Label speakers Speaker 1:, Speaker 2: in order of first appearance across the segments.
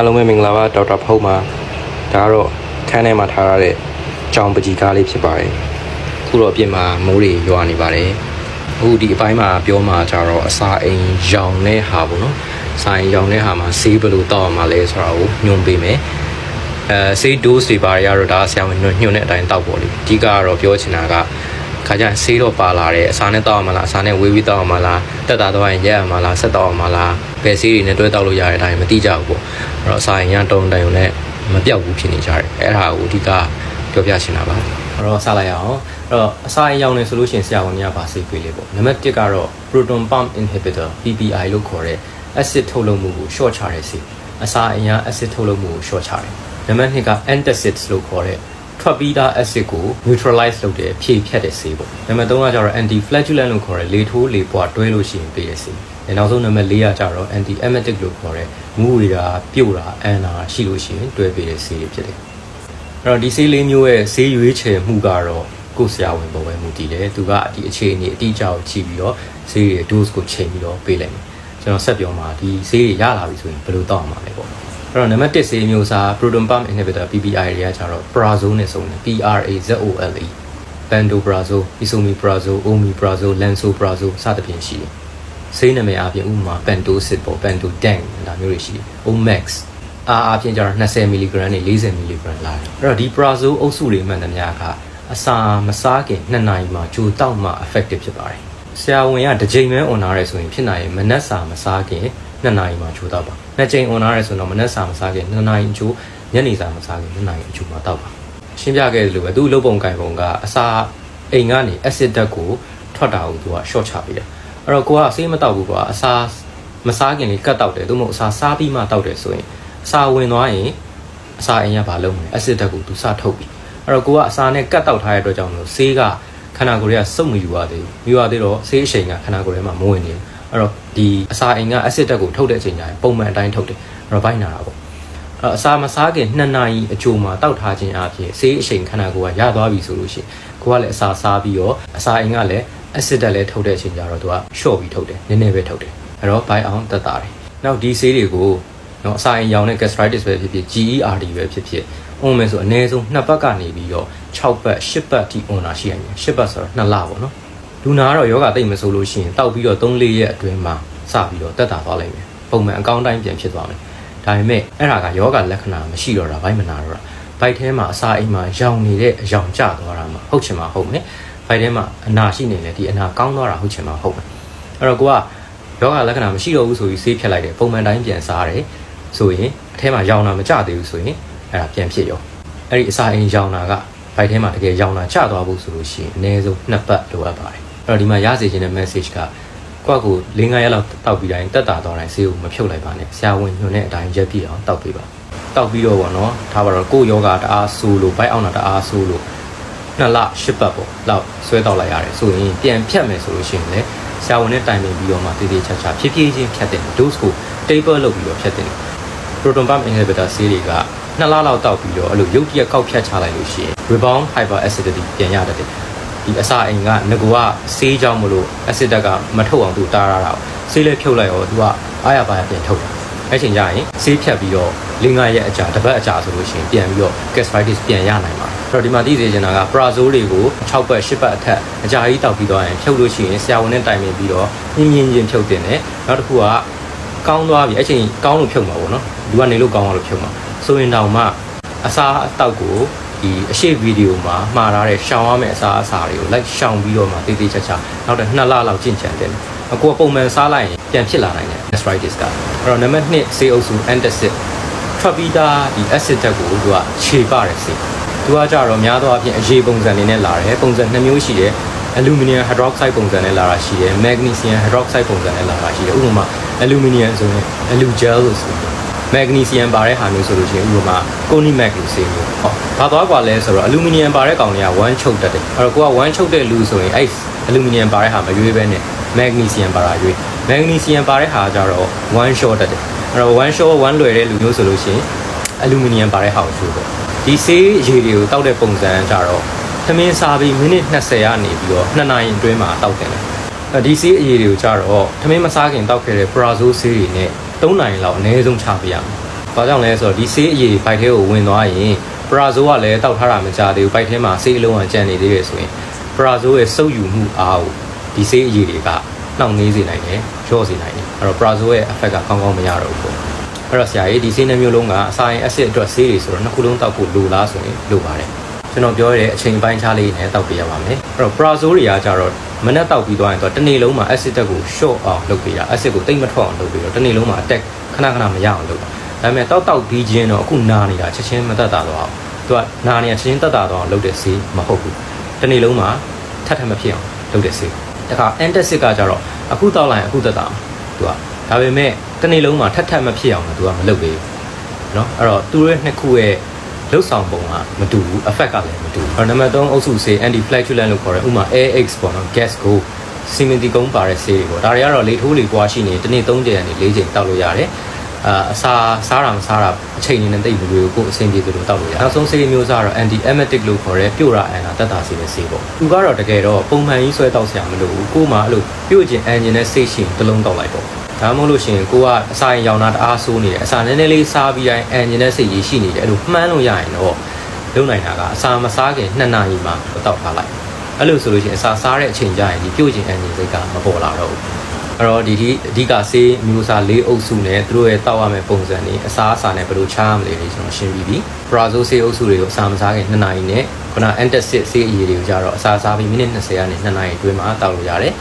Speaker 1: အားလုံးပဲမင်္ဂလာပါဒေါက်တာဖုံးပါဒါကတော့ခန်းထဲမှာထားရတဲ့ကြောင်ပကြီးကားလေးဖြစ်ပါတယ်အခုတော့အပြင်မှာမိုးတွေရွာနေပါတယ်အခုဒီအပိုင်းမှာပြောမှာကြတော့အစာအိမ်ရောင်တဲ့ဟာပေါ့နော်ဆိုင်ရောင်တဲ့ဟာမှာဆေးဘယ်လိုတောက်အောင်မလဲဆိုတာကိုညွှန်ပေးမယ်အဲဆေး dose တွေပါရတော့ဒါဆရာဝန်ညွှန်ညွှန်တဲ့အတိုင်းတောက်ပေါ့လေအဓိကကတော့ပြောချင်တာက ခါကျရင်ဆေးတော့ပါလာတယ်အစာနဲ့တောက်အောင်မလားအစာနဲ့ဝေးဝေးတောက်အောင်မလားတက်တာတော့ရင်ရက်အောင်မလားဆက်တောက်အောင်မလားဘယ်ဆေးတွေနဲ့တွဲတောက်လို့ရတဲ့အတိုင်းမသိကြဘူးပေါ့အဲ့တော့အစာရင်ရတုံတိုင်ုံနဲ့မပြောက်ဘူးဖြစ်နေကြတယ်အဲ့ဒါကိုအဓိကပြောပြချင်တာပါအဲ့တော့စလိုက်ရအောင်အဲ့တော့အစာရင်ရောင်နေဆိုလို့ရှိရင်ဆရာဝန်ကြီးကပါဆေးပေးလေပေါ့နံပါတ်1ကတော့ proton pump inhibitor PPI လို့ခေါ်တဲ့ acid ထုတ်လုပ်မှုကို short ချတဲ့ဆေးအစာအင်ရ acid ထုတ်လုပ်မှုကို short ချတယ်နံပါတ်2က antacids လို့ခေါ်တဲ့ ထွက်ပြီးသား acid ကို neutralize လုပ်တဲ့ဖြည့်ဖြတ်တဲ့ဆေးပေါ့နံပါတ်3ကကျတော့ anti flagellant လို့ခေါ်တဲ့လေထိုးလေပွားတွဲလို့ရှိရင်ပေးတဲ့ဆေးအဲနောက်ဆုံးနံပါတ်4ကကျတော့ anti emetic လို့ခေါ်တဲ့မူဝေတာပြုတ်တာအန်တာရှိလို့ရှိရင်တွဲပေးတဲ့ဆေးတွေဖြစ်တယ်အဲ့တော့ဒီဆေးလေးမျိုးရဲ့ဆေးရွေးချယ်မှုကတော့ကိုယ်ဆရာဝန်ပေါ်ပဲမူတည်တယ်သူကဒီအခြေအနေအတိအကျကိုကြည့်ပြီးတော့ဆေးရဲ့ dose ကိုချိန်ပြီးတော့ပေးလိုက်မယ်ကျွန်တော်ဆက်ပြောမှာဒီဆေးတွေရလာပြီဆိုရင်ဘယ်လိုတောက်အောင်မလဲပေါ့ အဲ့တော့နံပါတ်1ဆေးမျိုးစား proton pump inhibitor PPI တွေကကျတော့ prazole နဲ့စုံတယ် PRAZOLE pantoprazole esomeprazole omeprazole lansoprazole စသဖြင့်ရှိတယ်ဆေးနာမည်အပြင်ဥပမာ pentocid ပေါ့ pentodang ဒါမျိုးတွေရှိတယ် omax အားအပြင်ကျတော့20 mg နဲ့40 mg လာတယ်အဲ့တော့ဒီ prazole အုပ်စုတွေမှန်သမျှကအစာမစားခင်2နာရီမှာကြိုတောက်မှ effective ဖြစ်ပါတယ် ဆရာဝန်ကတစ်ချိန်ပဲ on နာရဲဆိုရင်ဖြစ်နိုင်ရင်မနက်စာမစားခင်2နာရီမှာကြိုတောက်ပါနှစ်ချိန် on နာရဲဆိုတော့မနက်စာမစားခင်2နာရီကြိုညနေစာမစားခင်2နာရီအကြိုမှာတောက်ပါရှင်းပြခဲ့သလိုပဲသူ့လုပ်ပုံကင်ပုံကအစာအိမ်ကနေ acid ဓာတ်ကိုထွက်တာကိုသူက short ချပေးတယ်အဲ့တော့ကိုကဆေးမတောက်ဘူးကွာအစာမစားခင်လေးကတ်တောက်တယ်သို့မဟုတ်အစာစားပြီးမှတောက်တယ်ဆိုရင်အစာဝင်သွားရင်အစာအိမ်ကဘာလုပ်မလဲ acid ဓာတ်ကိုသူစထုတ်ပြီအဲ့တော့ကိုကအစာနဲ့ကတ်တောက်ထားတဲ့အတွက်ကြောင့်မလို့ဆေးက ခန္ဓာကိုယ်ရဲ့စုပ်မယူရသေးဘူးယူရသေးတော့ဆေးအချိန်ကခန္ဓာကိုယ်ထဲမှာမဝင်နေဘူးအဲ့တော့ဒီအစာအိမ်က acid ဓာတ်ကိုထုတ်တဲ့အချိန်ကျရင်ပုံမှန်အတိုင်းထုတ်တယ်အဲ့တော့ဘိုက်နာတာပေါ့အဲ့အစာမစားခင်2နာရီအကြိုမှာတောက်ထားခြင်းအပြင်ဆေးအချိန်ခန္ဓာကိုယ်ကရသွားပြီဆိုလို့ရှိရင်ကိုကလည်းအစာစားပြီးတော့အစာအိမ်ကလည်း acid ဓာတ်လည်းထုတ်တဲ့အချိန်ကျတော့သူက short ပြီးထုတ်တယ်နည်းနည်းပဲထုတ်တယ်အဲ့တော့ဘိုက်အောင်တက်တာတယ်နောက်ဒီဆေးတွေကိုနော်အစာအိမ်ရောင်တဲ့ gastritis ပဲဖြစ်ဖြစ် GERD ပဲဖြစ်ဖြစ် အုံးမယ်ဆိုအနည်းဆုံး2ပတ်ကနေပြီးတော့6ပတ်10ပတ်ထိအွန်တာရှိရတယ်10ပတ်ဆိုတော့2လပေါ့နော်လူနာကတော့ယောဂသိမ့်မဆိုလို့ရှိရင်တောက်ပြီးတော့3-4ရက်အတွင်းမှာစပြီးတော့တက်တာသွားလိုက်မယ်ပုံမှန်အကောင်းတိုင်းပြန်ဖြစ်သွားမယ်ဒါပေမဲ့အဲ့ဒါကယောဂလက္ခဏာမရှိတော့တာဘိုက်မနာတော့တာဘိုက်ထဲမှာအစာအိမ်မှာရောင်နေတဲ့အယောင်ကျသွားတာမှဟုတ်ချင်မှဟုတ်မယ်ဘိုက်ထဲမှာအနာရှိနေလေဒီအနာကောင်းသွားတာဟုတ်ချင်မှဟုတ်မယ်အဲ့တော့ကိုကယောဂလက္ခဏာမရှိတော့ဘူးဆိုပြီးဆေးဖြတ်လိုက်တယ်ပုံမှန်တိုင်းပြန်စားတယ်ဆိုရင်အထဲမှာရောင်တာမကျသေးဘူးဆိုရင် အဲ့ဒါပြန်ဖြစ်ရောအဲ့ဒီအစာအိမ်ရောင်တာကဘိုက်ထဲမှာတကယ်ရောင်တာကျသွားဖို့ဆိုလို့ရှိရင်အနည်းဆုံးနှစ်ပတ်လိုအပ်ပါတယ်အဲ့တော့ဒီမှာရစေခြင်းတဲ့ message ကကိုယ့်ကို၄၅ရက်လောက်တောက်ပြီးတိုင်းတက်တာတော့တိုင်းဆေးကိုမဖြုတ်လိုက်ပါနဲ့ဆရာဝန်ညွှန်တဲ့အတိုင်းရက်ပြည့်အောင်တောက်ပေးပါတောက်ပြီးတော့ပေါ့နော်ထားပါတော့ကိုယ့်ယောဂတအားဆိုးလို့ဘိုက်အောင်တာတအားဆိုးလို့နှစ်လရှစ်ပတ်ပေါ့လောက်ဆွဲတောက်လိုက်ရတယ်ဆိုရင်ပြန်ဖြတ်မယ်ဆိုလို့ရှိရင်လည်းဆရာဝန်နဲ့တိုင်ပင်ပြီးတော့မှတည်တည်ချာချာဖြည်းဖြည်းချင်းဖြတ်တယ် dose ကို taper လုပ်ပြီးတော့ဖြတ်တယ် proton pump inhibitor ဆေးတွေက နှစ်လလောက်တောက်ပြီးတော့အဲ့လိုရုပ်တရက်ကောက်ဖြတ်ချလိုက်လို့ရှိရင် rebound hyperacidity ပြန်ရတတ်တယ်ဒီအစာအိမ်ကငကိုကဆေးကြောင့်မလို့ acid ကမထုတ်အောင်သူတားရတာဆေးလေးဖြုတ်လိုက်ရောသူကအားရပါရပြန်ထုတ်တာအဲ့ချိန်ကျရင်ဆေးဖြတ်ပြီးတော့လင်းငါရဲ့အကြာတစ်ပတ်အကြာဆိုလို့ရှိရင်ပြန်ပြီးတော့ gastritis ပြန်ရနိုင်ပါတယ်အဲ့တော့ဒီမှာသိစေချင်တာက prazole တွေကို6ပတ်10ပတ်အထက်အကြာကြီးတောက်ပြီးတော့ရင်ဖြုတ်လို့ရှိရင်ဆရာဝန်နဲ့တိုင်ပင်ပြီးတော့ညင်ညင်ချင်းဖြုတ်တင်တယ်နောက်တစ်ခုကကောင်းသွားပြီအဲ့ချိန်ကောင်းလို့ဖြုတ်မှာပေါ့နော်လူကနေလို့ကောင်းအောင်လို့ဖြုတ်မှာ ဆိုရင်တောင်မှအစာအတောက်ကိုဒီအရှိဗီဒီယိုမှာမှားထားတဲ့ရှောင်ရမယ့်အစားအစာတွေကိုလိုက်ရှောင်ပြီးတော့မှတေးသေးချာချာနောက်တဲ့2လလောက်ကျင့်ကြံတယ်အကူပုံမှန်စားလိုက်ရင်ပြန်ဖြစ်လာနိုင်တယ် gastritis ကအဲ့တော့နံပါတ်1ဆေးအုပ်စု antacid ထွက်ပြီးသားဒီ acid ဓာတ်ကိုသူကခြေပတယ်ဆေးသူကကြတော့များသောအားဖြင့်အရေးပုံစံနေနဲ့လာတယ်ပုံစံ2မျိုးရှိတယ် aluminum hydroxide ပုံစံနဲ့လာတာရှိတယ် magnesium hydroxide ပုံစံနဲ့လာတာရှိတယ်ဥပမာ aluminum ဆိုရင် alugel လို့ဆိုတယ် magnesium ပါတဲ့ဟာမျိုးဆိုလို့ရှိရင်ဥပမာ conimac လို့ဆေးမျိုးဟောဘာသွားกว่าလဲဆိုတော့ aluminum ပါတဲ့ကောင်တွေက1ချုပ်တတ်တယ်အဲ့တော့ကိုက1ချုပ်တဲ့လူဆိုရင်အဲ့ aluminum ပါတဲ့ဟာမရွေးပဲနဲ့ magnesium ပါတာရွေး magnesium ပါတဲ့ဟာကျတော့1 short တတ်တယ်အဲ့တော့1 short 1လွယ်တဲ့လူမျိုးဆိုလို့ရှိရင် aluminum ပါတဲ့ဟာကိုရွေးပေါ့ဒီဆေးရေတွေကိုတောက်တဲ့ပုံစံကြတော့သမင်းစားပြီးမိနစ်20ကနေပြီးတော့2နာရီအတွင်းမှာတောက်တယ်လေအဲဒီဆေးအရည်တွေကိုကြတော့သမင်းမစားခင်တောက်ခဲ့တဲ့ prazole ဆေးတွေနဲ့ 3နိုင်လောက်အနည်းဆုံးချပေးရမယ်ဘာကြောင့်လဲဆိုတော့ဒီဆေးအရည်ဘိုက်ထဲကိုဝင်သွားရင်ပရာဇိုကလည်းတောက်ထားတာမကြသေးဘူးဘိုက်ထဲမှာဆေးအလုံးအောင်ကျန်နေသေးတယ်ဆိုရင်ပရာဇိုရဲ့စုပ်ယူမှုအားကိုဒီဆေးအရည်တွေကနှောင့်နှေးစေနိုင်တယ်ရော့စေနိုင်တယ်အဲ့တော့ပရာဇိုရဲ့ effect ကကောင်းကောင်းမရတော့ဘူးပေါ့အဲ့တော့ဆရာကြီးဒီဆေးနှမျိုးလုံးကအစာရင် acid အတွက်ဆေးတွေဆိုတော့နှစ်ခုလုံးတောက်ဖို့လိုလားဆိုရင်လိုပါတယ်ကျွန်တော်ပြောရတဲ့အချိန်ပိုင်းခြားလေးနဲ့တောက်ပြရပါမယ်အဲ့တော့ prazole တွေကကြတော့ မနဲ့တောက်ပြီးသွားရင်တော့တစ်နေ့လုံးမှာ acid တက်ကို short အောင်လုပ်ပေးတာ acid ကိုတိတ်မထွက်အောင်လုပ်ပေးတော့တစ်နေ့လုံးမှာ attack ခဏခဏမရအောင်လုပ်တာဒါပေမဲ့တောက်တောက်ပြီးချင်းတော့အခုနာနေတာချက်ချင်းမတက်တာတော့အောင်သူကနာနေတာချက်ချင်းတက်တာတော့အောင်လုပ်တဲ့ဆေးမဟုတ်ဘူးတစ်နေ့လုံးမှာထပ်ထပ်မဖြစ်အောင်လုပ်တဲ့ဆေးတခါ antacid ကကြတော့အခုတောက်လိုက်ရင်အခုတက်တာအောင်သူကဒါပေမဲ့တစ်နေ့လုံးမှာထပ်ထပ်မဖြစ်အောင်သူကမလုပ်ပေးဘူးเนาะအဲ့တော့သူတို့ရဲ့နှစ်ခုရဲ့ လုတ်ဆောင်ပုံကမတူဘူး effect ကလည်းမတူဘူးအဲ့တော့နံပါတ်3အုပ်စုဆေး anti flatulent လို့ခေါ်တယ်ဥပမာ AX ပေါ့နော် gas go စီမင်တီကုန်းပါတဲ့ဆေးတွေပေါ့ဒါတွေကတော့လေထိုးလေပွားရှိနေတစ်နေ့3ကြိမ်ကနေ4ကြိမ်တောက်လို့ရတယ်အာအစာစားတာမစားတာအချိန်နေနဲ့တိတ်မလွယ်ဘူးကိုယ်အဆင်ပြေသလိုတောက်လို့ရတယ်နောက်ဆုံးဆေးမျိုးစားတော့ anti emetic လို့ခေါ်တဲ့ပြို့ရအန်တာတက်တာဆေးတဲ့ဆေးပေါ့သူကတော့တကယ်တော့ပုံမှန်ကြီးဆွဲတောက်ဆရာမလိုဘူးကိုယ်မှအဲ့လိုပြုတ်ကျင်အန်ဂျင်နဲ့စိတ်ရှင်တစ်လုံးတောက်လိုက်ပေါ့ ဒါမှမဟုတ်လို့ရှိရင်ကိုကအစာရင်ရောင်တာတအားဆိုးနေတယ်အစာနည်းနည်းလေးစားပြီးတိုင်းအန်ဂျင်နဲ့စိတ်ကြီးရှိနေတယ်အဲ့လိုမှန်းလို့ရရင်တော့လုံနိုင်တာကအစာမစားခင်2နာရီမှတောက်ထားလိုက်အဲ့လိုဆိုလို့ရှိရင်အစာစားတဲ့အချိန်ကျရင်ဒီပြုတ်ကျင်အန်ဂျင်စိတ်ကမပေါ်လာတော့ဘူးအဲ့တော့ဒီဒီအဓိကဆေးမျိုးစား၄အုပ်စုနဲ့သူတို့ရဲ့တောက်ရမယ့်ပုံစံတွေအစားအစာနဲ့ဘယ်လိုချားရမလဲလေကျွန်တော်ရှင်းပြီးပြီပရာဇိုဆေးအုပ်စုတွေကိုအစာမစားခင်2နာရီနဲ့ခုန antacid ဆေးအရည်တွေကိုကြတော့အစာစားပြီးမိနစ်20ကနေ2နာရီအတွင်းမှာတောက်လို့ရတယ်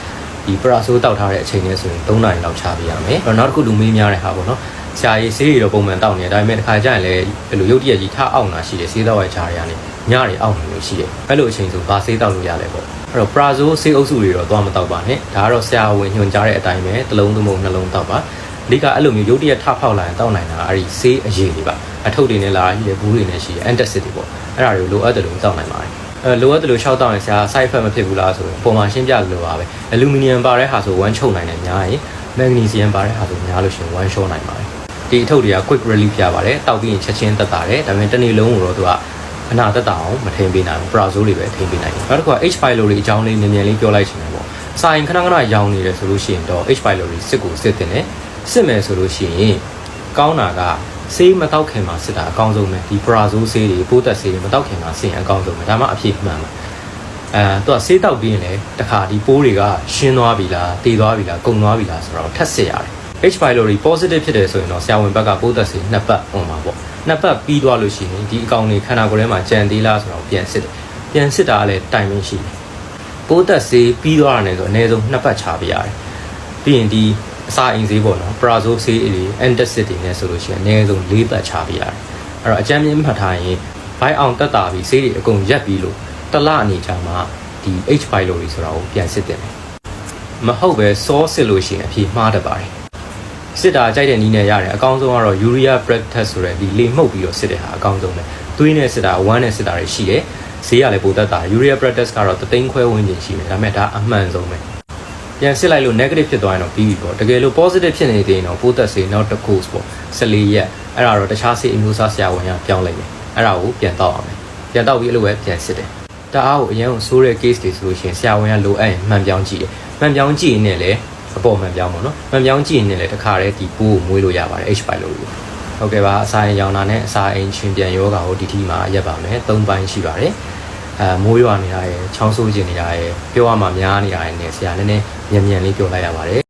Speaker 1: ဒီပရာဆိုးတောက်ထားတဲ့အချိန်နဲ့ဆိုရင်3နာရီလောက်ချပေးရမယ်။နောက်တစ်ခုလူမေးများတဲ့ဟာပေါ့နော်။ဆရာကြီးဆေးတွေတော့ပုံမှန်တောက်နေတယ်ဒါပေမဲ့တစ်ခါကျရင်လည်းဘယ်လိုရုပ်တရက်ကြီးထအောက်နာရှိတယ်ဆေးတော့ရဲ့ခြားတွေကနေညတွေအောက်နေလို့ရှိတယ်။အဲ့လိုအချိန်ဆိုဘာဆေးတောက်လို့ရလဲပေါ့။အဲ့တော့ပရာဆိုးဆေးအုပ်စုတွေတော့သွားမတောက်ပါနဲ့။ဒါကတော့ဆရာဝင်ညွှန်ကြားတဲ့အတိုင်းပဲတစ်လုံးသုံးပုံနှလုံးတောက်ပါ။အဓိကအဲ့လိုမျိုးရုပ်တရက်ထဖောက်လာရင်တောက်နိုင်တာအဲ့ဒီဆေးအရည်တွေပါ။အထုပ်တွေနဲ့လာရှိတယ်ဘူးတွေနဲ့ရှိတယ် antacid တွေပေါ့။အဲ့ဒါတွေကိုလိုအပ်တယ်လို့တောက်နိုင်ပါတယ်။ အဲလိုအပ်တယ်လို့ရှောက်တောင်းရင်ဆရာ side effect မဖြစ်ဘူးလားဆိုရင်ပုံမှန်ရှင်းပြလို့ပါပဲအလူမီနီယမ်ပါတဲ့ဟာဆို1ချုပ်နိုင်တယ်များရင်မက်ဂနီဆီယမ်ပါတဲ့ဟာဆိုများလို့ရှိရင်1ရှော့နိုင်ပါတယ်ဒီအထုပ်တွေက quick relief ပြပါတယ်တောက်ပြီးရင်ချက်ချင်းတက်တာတယ်ဒါပေမဲ့တစ်နေ့လုံးကိုတော့သူကအနာတက်တာအောင်မထိန်ပေးနိုင်ဘူးပရာဇိုးတွေပဲထိန်ပေးနိုင်တယ်နောက်တစ်ခုက H pylori အကြောင်းလေးနည်းနည်းလေးပြောလိုက်ချင်တယ်ပေါ့စာရင်ခဏခဏရောင်နေတယ်ဆိုလို့ရှိရင်တော့ H pylori စစ်ကိုစစ်တင်တယ်စစ်မယ်ဆိုလို့ရှိရင်ကောင်းတာက ဆေးမတောက်ခင်မှာစစ်တာအကောင်းဆုံးပဲဒီပရာဇိုးဆေးတွေပိုးသက်ဆေးတွေမတောက်ခင်မှာစစ်ရင်အကောင်းဆုံးပဲဒါမှအဖြစ်မှန်ပါအဲသူကဆေးတောက်ပြီးရင်လည်းတခါဒီပိုးတွေကရှင်းသွားပြီလားတည်သွားပြီလားကုန်သွားပြီလားဆိုတော့ထပ်စစ်ရတယ် H pylori positive ဖြစ်တယ်ဆိုရင်တော့ဆရာဝန်ဘက်ကပိုးသက်ဆေးနှစ်ပတ်ဝင်မှာပေါ့နှစ်ပတ်ပြီးသွားလို့ရှိရင်ဒီအကောင်တွေခန္ဓာကိုယ်ထဲမှာကြံသေးလားဆိုတော့ပြန်စစ်တယ်ပြန်စစ်တာကလည်းတိုင်မင်းရှိတယ်ပိုးသက်ဆေးပြီးသွားတယ်ဆိုအနည်းဆုံးနှစ်ပတ်ချပေးရတယ် ပြီးရင်ဒီအစာအိမ်ဆေးပေါ့နော်ပရာဇိုဆေးတွေ antacid တွေနဲ့ဆိုလို့ရှိရင်အနည်းဆုံး၄ပတ်ချပေးရတယ်အဲ့တော့အကြမ်းမြင့်မှတ်ထားရင်ဘိုက်အောင်တက်တာပြီးဆေးတွေအကုန်ရက်ပြီးလို့တလအနေချာမှာဒီ H pylori ဆိုတာကိုပြန်စစ်တယ်မဟုတ်ပဲစောစစ်လို့ရှိရင်အဖြေမှားတတ်ပါတယ်စစ်တာကြိုက်တဲ့နည်းနဲ့ရတယ်အကောင်းဆုံးကတော့ urea breath test ဆိုတဲ့ဒီလေမှုတ်ပြီးတော့စစ်တဲ့ဟာအကောင်းဆုံးပဲသွေးနဲ့စစ်တာ1နဲ့စစ်တာတွေရှိတယ်ဈေးကလည်းပိုတက်တာ urea breath test ကတော့တသိန်းခွဲဝန်းကျင်ရှိတယ်ဒါပေမဲ့ဒါအမှန်ဆုံးပဲ ပြန်စစ်လိုက်လို့ negative ဖြစ်သွားရင်တော့ပြီးပြီပေါ့တကယ်လို့ positive ဖြစ်နေသေးရင်တော့ပိုးသက်စေနောက်တစ် course ပေါ့14ရက်အဲ့ဒါတော့တခြားဆေးအမျိုးအစားဆရာဝန်ကပြောင်းလိုက်မယ်အဲ့ဒါကိုပြန်တော့အောင်မယ်ပြန်တော့ပြီးအဲ့လိုပဲပြန်စစ်တယ်တအားကိုအရင်ကဆိုးတဲ့ case တွေဆိုလို့ရှိရင်ဆရာဝန်ကလိုအပ်ရင်မှန်ပြောင်းကြည့်တယ်မှန်ပြောင်းကြည့်ရင်လည်းအပေါ်မှန်ပြောင်းပေါ့နော်မှန်ပြောင်းကြည့်ရင်လည်းတခါတည်းဒီပိုးကိုမွေးလို့ရပါတယ် H pylori ကိုဟုတ်ကဲ့ပါအစာရင်ရောင်တာနဲ့အစာအိမ်ချင်းပြန်ယောဂါကိုဒီထိမှာရက်ပါမယ်၃ပိုင်းရှိပါတယ်အဲမိုးရွာနေတာရယ်ချောင်းဆိုးကျင်နေတာရယ်ပြောရမှများနေတာရယ်နဲ့ဆရာနည်းနည်း မြန်မြန်လေးပြောလိုက်ရပါတယ်